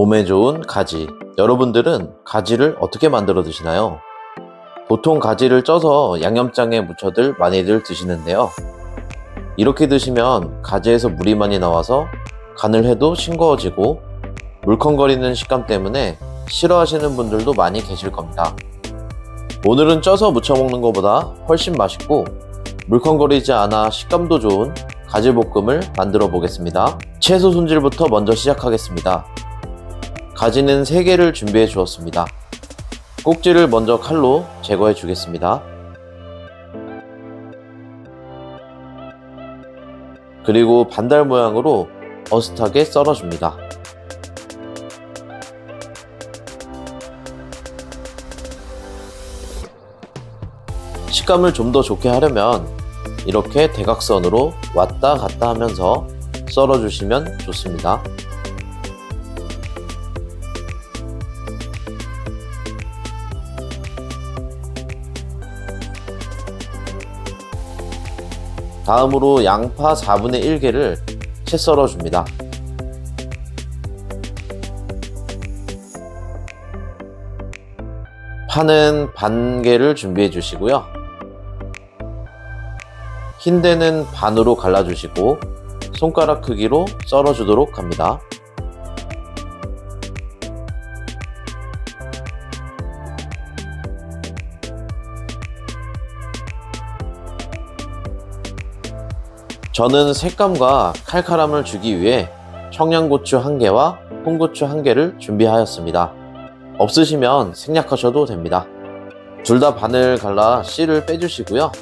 몸에 좋은 가지. 여러분들은 가지를 어떻게 만들어 드시나요? 보통 가지를 쪄서 양념장에 묻혀들 많이들 드시는데요. 이렇게 드시면 가지에서 물이 많이 나와서 간을 해도 싱거워지고 물컹거리는 식감 때문에 싫어하시는 분들도 많이 계실 겁니다. 오늘은 쪄서 무쳐 먹는 것보다 훨씬 맛있고 물컹거리지 않아 식감도 좋은 가지볶음을 만들어 보겠습니다. 채소 손질부터 먼저 시작하겠습니다. 가지는 3개를 준비해 주었습니다. 꼭지를 먼저 칼로 제거해 주겠습니다. 그리고 반달 모양으로 어슷하게 썰어줍니다. 식감을 좀 더 좋게 하려면 이렇게 대각선으로 왔다 갔다 하면서 썰어주시면 좋습니다. 다음으로 양파 4분의 1개를 채 썰어줍니다. 파는 반 개를 준비해 주시고요. 흰 대는 반으로 갈라주시고 손가락 크기로 썰어주도록 합니다. 저는 색감과 칼칼함을 주기 위해 청양고추 1개와 홍고추 1개를 준비하였습니다. 없으시면 생략하셔도 됩니다. 둘 다 반을 갈라 씨를 빼주시고요.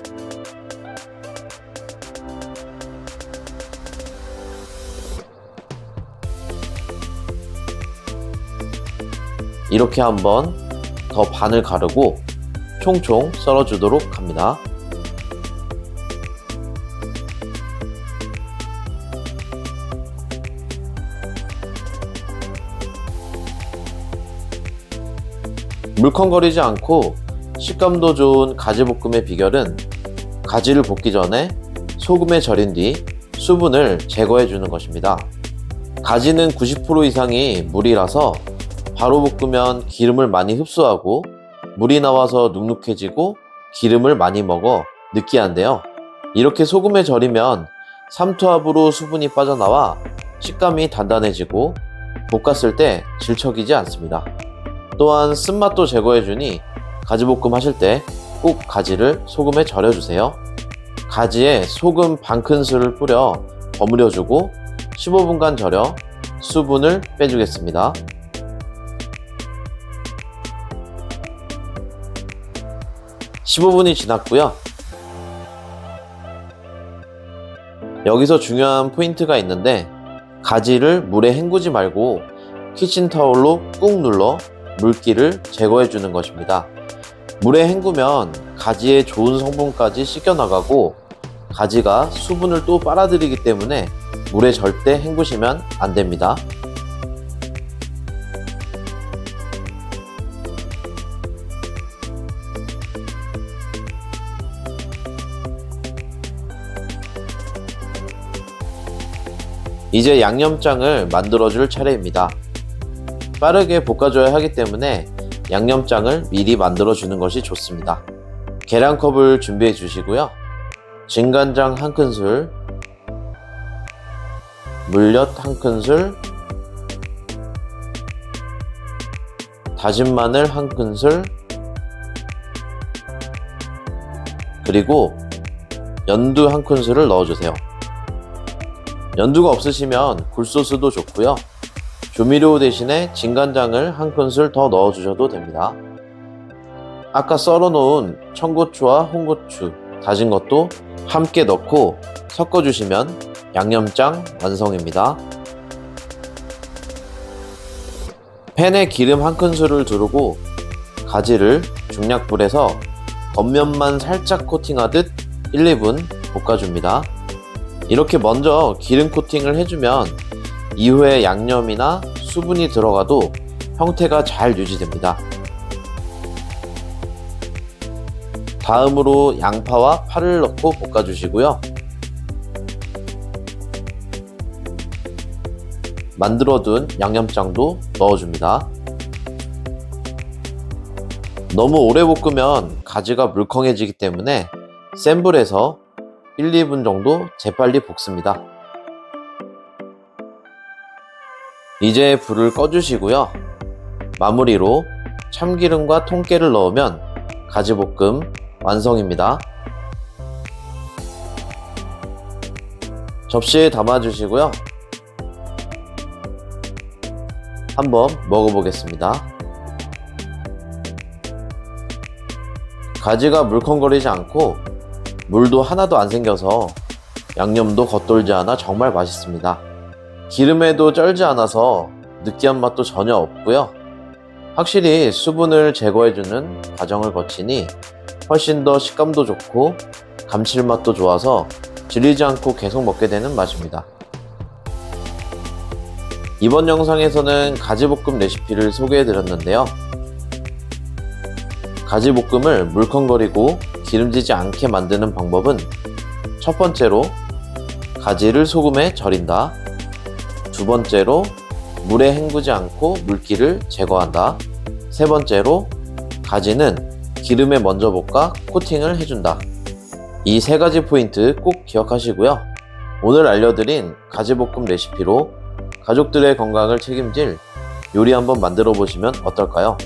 이렇게 한번 더 반을 가르고 총총 썰어주도록 합니다. 물컹거리지 않고 식감도 좋은 가지볶음의 비결은 가지를 볶기 전에 소금에 절인 뒤 수분을 제거해 주는 것입니다. 가지는 90% 이상이 물이라서 바로 볶으면 기름을 많이 흡수하고 물이 나와서 눅눅해지고 기름을 많이 먹어 느끼한데요. 이렇게 소금에 절이면 삼투압으로 수분이 빠져나와 식감이 단단해지고 볶았을 때 질척이지 않습니다. 또한 쓴맛도 제거해주니 가지볶음 하실 때 꼭 가지를 소금에 절여주세요. 가지에 소금 반 큰술을 뿌려 버무려주고 15분간 절여 수분을 빼주겠습니다. (15분이) 지났고요 여기서 중요한 포인트가 있는데 가지를 물에 헹구지 말고 키친타올로 꾹 눌러 물기를 제거해 주는 것입니다. 물에 헹구면 가지의 좋은 성분까지 씻겨나가고 가지가 수분을 또 빨아들이기 때문에 물에 절대 헹구시면 안 됩니다. 이제 양념장을 만들어 줄 차례입니다. 빠르게 볶아줘야 하기 때문에 양념장을 미리 만들어 주는 것이 좋습니다. 계량컵을 준비해 주시고요. 진간장 한 큰술, 물엿 한 큰술, 다진 마늘 한 큰술, 그리고 연두 한 큰술을 넣어주세요. 연두가 없으시면 굴소스도 좋고요. 조미료 대신에 진간장을 한 큰술 더 넣어 주셔도 됩니다. 아까 썰어 놓은 청고추와 홍고추 다진 것도 함께 넣고 섞어 주시면 양념장 완성입니다. 팬에 기름 한 큰술을 두르고 가지를 중약불에서 겉면만 살짝 코팅하듯 1, 2분 볶아줍니다. 이렇게 먼저 기름 코팅을 해주면 이후에 양념이나 수분이 들어가도 형태가 잘 유지됩니다. 다음으로 양파와 파를 넣고 볶아주시고요. 만들어둔 양념장도 넣어줍니다. 너무 오래 볶으면 가지가 물컹해지기 때문에 센 불에서 1, 2분 정도 재빨리 볶습니다. 이제 불을 꺼주시고요. 마무리로 참기름과 통깨를 넣으면 가지볶음 완성입니다. 접시에 담아주시고요. 한번 먹어보겠습니다. 가지가 물컹거리지 않고 물도 하나도 안 생겨서 양념도 겉돌지 않아 정말 맛있습니다. 기름에도 쩔지 않아서 느끼한 맛도 전혀 없고요. 확실히 수분을 제거해주는 과정을 거치니 훨씬 더 식감도 좋고 감칠맛도 좋아서 질리지 않고 계속 먹게 되는 맛입니다. 이번 영상에서는 가지볶음 레시피를 소개해 드렸는데요. 가지볶음을 물컹거리고 기름지지 않게 만드는 방법은 첫 번째로 가지를 소금에 절인다. 두 번째로 물에 헹구지 않고 물기를 제거한다. 세 번째로 가지는 기름에 먼저 볶아 코팅을 해준다. 이 세 가지 포인트 꼭 기억하시고요. 오늘 알려드린 가지볶음 레시피로 가족들의 건강을 책임질 요리 한번 만들어 보시면 어떨까요?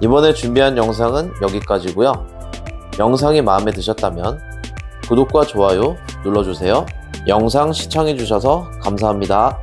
이번에 준비한 영상은 여기까지고요. 영상이 마음에 드셨다면 구독과 좋아요 눌러주세요. 영상 시청해주셔서 감사합니다.